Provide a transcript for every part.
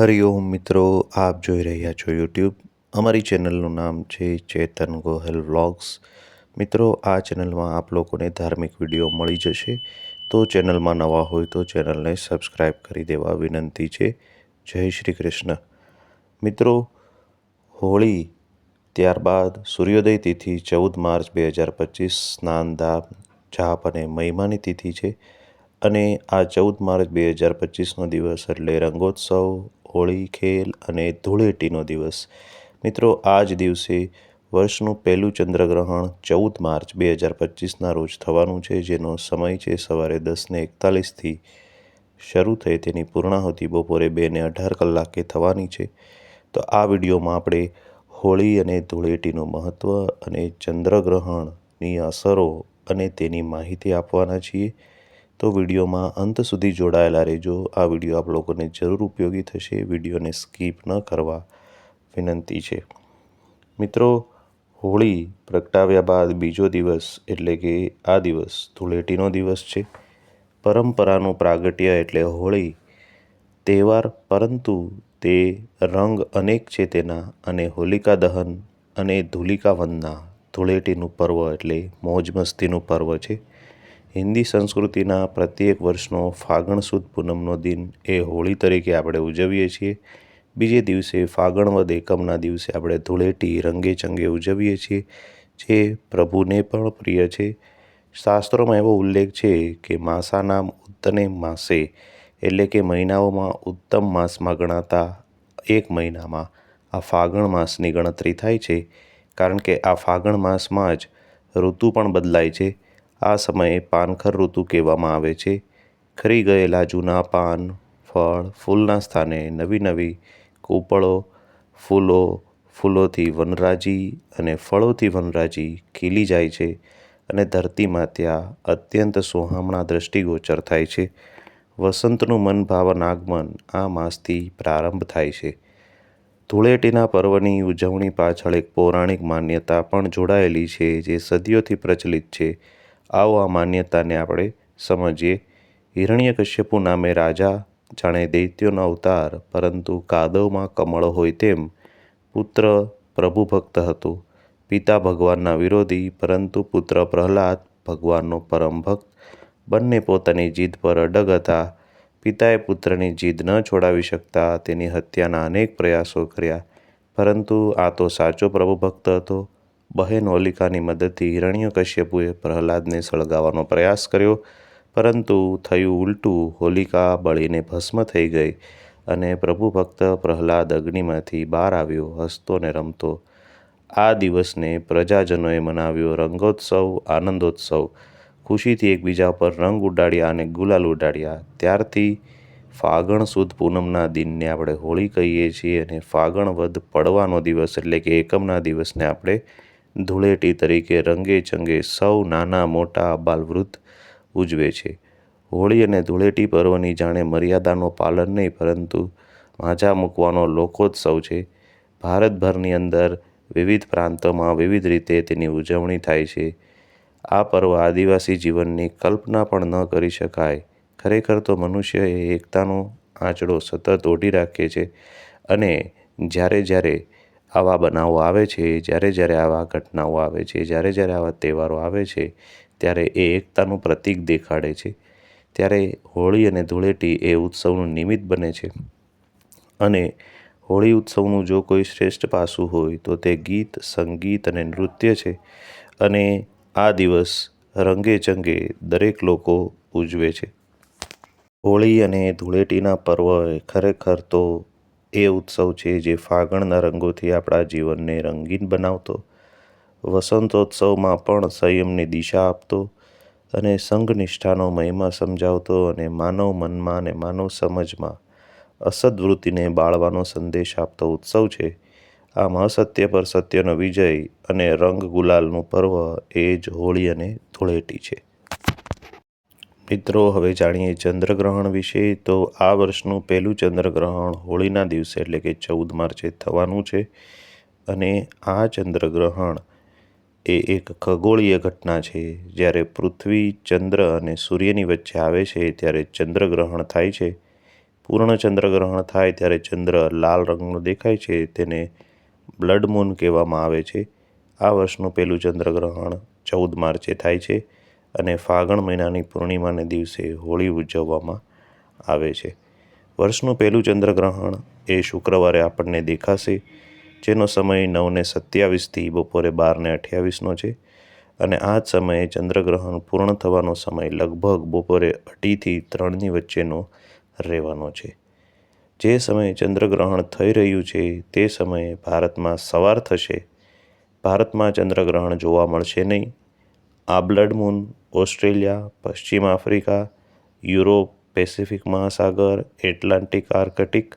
હરિઓમ મિત્રો, આપ જોઈ રહ્યા છો યુટ્યુબ અમારી ચેનલનું નામ છે ચેતન ગોહેલ વ્લોગ્સ. મિત્રો, આ ચેનલમાં આપ લોકોને ધાર્મિક વીડિયો મળી જશે. તો ચેનલમાં નવા હોય તો ચેનલને સબસ્ક્રાઈબ કરી દેવા વિનંતી છે. જય શ્રી કૃષ્ણ. મિત્રો, હોળી ત્યારબાદ સૂર્યોદય તિથિ ચૌદ માર્ચ બે હજાર પચીસ, સ્નાન, દાન, જાપ અને મહિમાની તિથિ છે. અને આ ચૌદ માર્ચ બે હજાર પચીસનો દિવસ એટલે રંગોત્સવ હોળી, ખેલ અને ધૂળેટીનો દિવસ. મિત્રો આ જ દિવસે વર્ષનું પહેલું ચંદ્રગ્રહણ ચૌદ માર્ચ બે હજાર પચીસના રોજ થવાનું છે, જેનો સમય છે સવારે દસને એકતાલીસથી શરૂ થઈ તેની પૂર્ણાહુતિ બપોરે બેને અઢાર કલાકે થવાની છે. તો આ વિડીયોમાં આપણે હોળી અને ધૂળેટીનું મહત્ત્વ અને ચંદ્રગ્રહણની અસરો અને તેની માહિતી આપવાના છીએ. તો વિડીયોમાં અંત સુધી જોડાયેલા રહેજો. આ વીડિયો આપ લોકોને જરૂર ઉપયોગી થશે. વિડીયોને સ્કીપ ન કરવા વિનંતી છે. મિત્રો, હોળી પ્રગટાવ્યા બાદ બીજો દિવસ એટલે કે આ દિવસ ધૂળેટીનો દિવસ છે. પરંપરાનું પ્રાગટ્ય એટલે હોળી. તહેવાર પરંતુ તે રંગ અનેક છે તેના અને હોલિકા દહન અને ધૂલિકા વંદના ધૂળેટીનું પર્વ એટલે મોજ મસ્તીનું પર્વ છે. હિન્દી સંસ્કૃતિના પ્રત્યેક વર્ષનો ફાગણ સુદ પૂનમનો દિન એ હોળી તરીકે આપણે ઉજવીએ છીએ. બીજે દિવસે ફાગણ વદ એકમના દિવસે આપણે ધૂળેટી રંગે ચંગે ઉજવીએ છીએ, જે પ્રભુને પણ પ્રિય છે. શાસ્ત્રોમાં એવો ઉલ્લેખ છે કે માસાનામ ઉત્તને માસે એટલે કે મહિનાઓમાં ઉત્તમ માસમાં ગણાતા એક મહિનામાં આ ફાગણ માસની ગણતરી થાય છે. કારણ કે આ ફાગણ માસમાં જ ઋતુ પણ બદલાય છે. આ સમયે પાનખર ઋતુ કહેવામાં આવે છે. ખરી ગયેલા જૂના પાન, ફળ, ફૂલના સ્થાને નવી નવી કૂપળો, ફૂલો, ફૂલોથી વનરાજી અને ફળોથી વનરાજી ખીલી જાય છે અને ધરતીમાં ત્યાં અત્યંત સોહામણા દૃષ્ટિગોચર થાય છે. વસંતનું મનભાવન આગમન આ માસથી પ્રારંભ થાય છે. ધૂળેટીના પર્વની ઉજવણી પાછળ એક પૌરાણિક માન્યતા પણ જોડાયેલી છે જે સદીઓથી પ્રચલિત છે. આવો આ માન્યતાને આપણે સમજીએ. હિરણ્યકશ્યપુ નામે રાજા જાણે દૈત્યોનો અવતાર, પરંતુ કાદવમાં કમળ હોય તેમ પુત્ર પ્રભુ ભક્ત હતો. પિતા ભગવાનના વિરોધી, પરંતુ પુત્ર પ્રહલાદ ભગવાનનો પરમ ભક્ત. બંને પોતાની જીદ પર અડગ હતા. પિતાએ પુત્રની જીદ ન છોડાવી શકતા તેની હત્યાના અનેક પ્રયાસો કર્યા, પરંતુ આ તો સાચો પ્રભુ ભક્ત હતો. બહેન હોલિકાની મદદથી હિરણ્યકશ્યપુએ પ્રહલાદને સળગાવવાનો પ્રયાસ કર્યો, પરંતુ થયું ઉલટું હોલિકા બળીને ભસ્મ થઈ ગઈ અને પ્રભુ ભક્ત પ્રહલાદ અગ્નિમાંથી બહાર આવ્યો, હસતો ને રમતો. આ દિવસને પ્રજાજનોએ મનાવ્યો રંગોત્સવ, આનંદોત્સવ. ખુશીથી એકબીજા પર રંગ ઉડાડ્યા અને ગુલાલ ઉડાડ્યા. ત્યારથી ફાગણ સુદ પૂનમના દિનને આપણે હોળી કહીએ છીએ અને ફાગણ વધ પડવાનો દિવસ એટલે કે એકમના દિવસને આપણે ધૂળેટી તરીકે રંગે ચંગે સૌ નાના મોટા બાલવૃદ્ધ ઉજવે છે. હોળી અને ધૂળેટી પર્વની જાણે મર્યાદાનો પાલન નહીં, પરંતુ માજા મૂકવાનો લોકોત્સવ છે. ભારતભરની અંદર વિવિધ પ્રાંતોમાં વિવિધ રીતે તેની ઉજવણી થાય છે. આ પર્વ આદિવાસી જીવનની કલ્પના પણ ન કરી શકાય. ખરેખર તો મનુષ્ય એ એકતાનો આંચડો સતત ઓઢી રાખે છે અને જ્યારે જ્યારે આવા બનાવો આવે છે, જ્યારે જ્યારે આવા ઘટનાઓ આવે છે, જ્યારે જ્યારે આવા તહેવારો આવે છે, ત્યારે એ એકતાનું પ્રતીક દેખાડે છે. ત્યારે હોળી અને ધૂળેટી એ ઉત્સવનું નિમિત્ત બને છે. અને હોળી ઉત્સવનું જો કોઈ શ્રેષ્ઠ પાસું હોય, તો તે ગીત, સંગીત અને નૃત્ય છે. અને આ દિવસ રંગે ચંગે દરેક લોકો ઉજવે છે. હોળી અને ધૂળેટીના પર્વ ખરેખર તો એ ઉત્સવ છે જે ફાગણના રંગોથી આપણા જીવનને રંગીન બનાવતો. વસંતોત્સવમાં પણ સંયમની દિશા આપતો અને સંઘનિષ્ઠાનો મહિમા સમજાવતો અને માનવ મનમાં અને માનવ સમજમાં અસદવૃત્તિને બાળવાનો સંદેશ આપતો ઉત્સવ છે. આમ અસત્ય પર સત્યનો વિજય અને રંગ ગુલાલનું પર્વ એ જ હોળી અને ધૂળેટી છે. મિત્રો, હવે જાણીએ ચંદ્રગ્રહણ વિશે. તો આ વર્ષનું પહેલું ચંદ્રગ્રહણ હોળીના દિવસે, એટલે કે ચૌદ માર્ચે થવાનું છે. અને આ ચંદ્રગ્રહણ એ એક ખગોળીય ઘટના છે. જ્યારે પૃથ્વી, ચંદ્ર અને સૂર્યની વચ્ચે આવે છે, ત્યારે ચંદ્રગ્રહણ થાય છે. પૂર્ણ ચંદ્રગ્રહણ થાય ત્યારે ચંદ્ર લાલ રંગનો દેખાય છે, તેને બ્લડ મૂન કહેવામાં આવે છે. આ વર્ષનું પહેલું ચંદ્રગ્રહણ ચૌદ માર્ચે થાય છે. અને ફાગણ મહિનાની પૂર્ણિમાને દિવસે હોળી ઉજવવામાં આવે છે. વર્ષનું પહેલું ચંદ્રગ્રહણ એ શુક્રવારે આપણને દેખાશે, જેનો સમય નવને સત્યાવીસથી બપોરે બારને અઠ્યાવીસનો છે. અને આ જ સમયે ચંદ્રગ્રહણ પૂર્ણ થવાનો સમય લગભગ બપોરે અઢીથી ત્રણની વચ્ચેનો રહેવાનો છે. જે સમયે ચંદ્રગ્રહણ થઈ રહ્યું છે, તે સમયે ભારતમાં સવાર થશે. ભારતમાં ચંદ્રગ્રહણ જોવા મળશે નહીં. આ બ્લડ મૂન ઓસ્ટ્રેલિયા, પશ્ચિમ આફ્રિકા, યુરોપ, પેસિફિક મહાસાગર, એટલાન્ટિક આર્કટિક,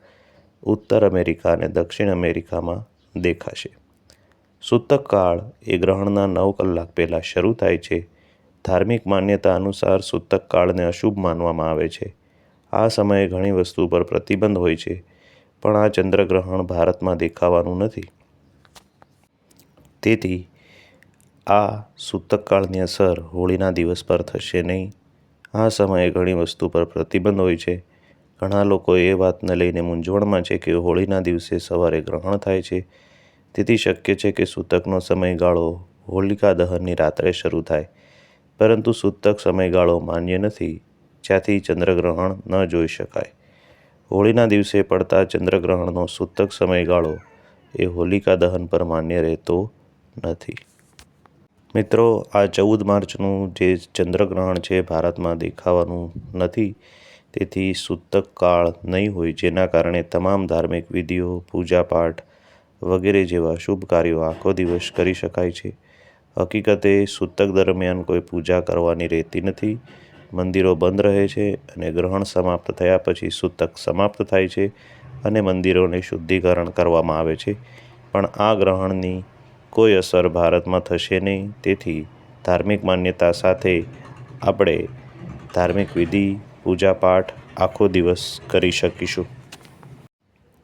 ઉત્તર અમેરિકા અને દક્ષિણ અમેરિકામાં દેખાશે. સૂતક કાળ એ ગ્રહણના નવ કલાક પહેલાં શરૂ થાય છે. ધાર્મિક માન્યતા અનુસાર સૂતક કાળને અશુભ માનવામાં આવે છે. આ સમયે ઘણી વસ્તુ પર પ્રતિબંધ હોય છે, પણ આ ચંદ્રગ્રહણ ભારતમાં દેખાવાનું નથી. તેથી આ સૂતકકાળની અસર હોળીના દિવસ પર થશે નહીં. આ સમયે ઘણી વસ્તુ પર પ્રતિબંધ હોય છે. ઘણા લોકો એ વાતને લઈને મૂંઝવણમાં છે કે હોળીના દિવસે સવારે ગ્રહણ થાય છે. તેથી શક્ય છે કે સૂતકનો સમયગાળો હોલિકા દહનની રાત્રે શરૂ થાય. પરંતુ સૂતક સમયગાળો માન્ય નથી, જ્યાંથી ચંદ્રગ્રહણ ન જોઈ શકાય. હોળીના દિવસે પડતા ચંદ્રગ્રહણનો સૂતક સમયગાળો એ હોલિકા દહન પર માન્ય રહેતો નથી. મિત્રો, આ ચૌદ માર્ચનું જે ચંદ્રગ્રહણ છે, ભારતમાં દેખાવાનું નથી. તેથી સૂતક કાળ નહીં હોય, જેના કારણે તમામ ધાર્મિક વિધિઓ, પૂજાપાઠ વગેરે જેવા શુભ કાર્યો આખો દિવસ કરી શકાય છે. હકીકતે, સૂતક દરમિયાન કોઈ પૂજા કરવાની રહેતી નથી. મંદિરો બંધ રહે છે અને ગ્રહણ સમાપ્ત થયા પછી સૂતક સમાપ્ત થાય છે અને મંદિરોને શુદ્ધિકરણ કરવામાં આવે છે. પણ આ ગ્રહણની કોઈ અસર ભારતમાં થશે નહીં. તેથી ધાર્મિક માન્યતા સાથે આપણે ધાર્મિક વિધિ, પૂજાપાઠ આખો દિવસ કરી શકીશું.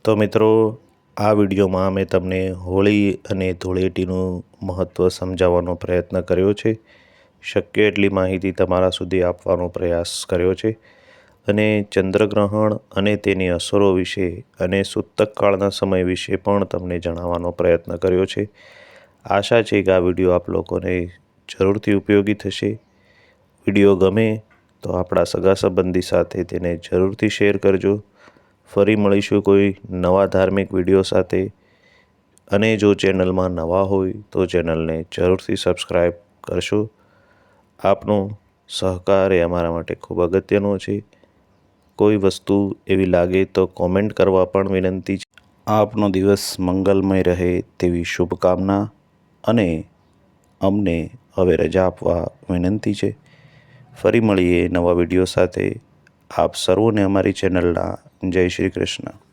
તો મિત્રો, આ વિડીયોમાં મેં તમને હોળી અને ધૂળેટીનું મહત્ત્વ સમજાવવાનો પ્રયત્ન કર્યો છે. શક્ય એટલી માહિતી તમારા સુધી આપવાનો પ્રયાસ કર્યો છે. અને ચંદ્રગ્રહણ અને તેની અસરો વિશે અને સુતક કાળના સમય વિશે પણ તમને જણાવવાનો પ્રયત્ન કર્યો છે. આશા છે કે આ વીડિયો આપ લોકોને જરૂરથી ઉપયોગી થશે. વીડિયો ગમે તો આપણા સગા સંબંધી સાથે તેને જરૂરથી શેર કરજો. ફરી મળીશું કોઈ નવા ધાર્મિક વીડિયો સાથે. અને જો ચેનલમાં નવા હોય તો ચેનલને જરૂરથી સબસ્ક્રાઈબ કરશો. આપનો સહકાર એ અમારા માટે ખૂબ અગત્યનો છે. કોઈ વસ્તુ એવી લાગે તો કોમેન્ટ કરવા પણ વિનંતી છે. આપનો દિવસ મંગલમય રહે તેવી શુભકામના. અને અમને હવે રજા આપવા વિનંતી છે. ફરી મળીએ નવા વીડિયો સાથે. આપ સર્વોને અમારી ચેનલના જય શ્રી કૃષ્ણ.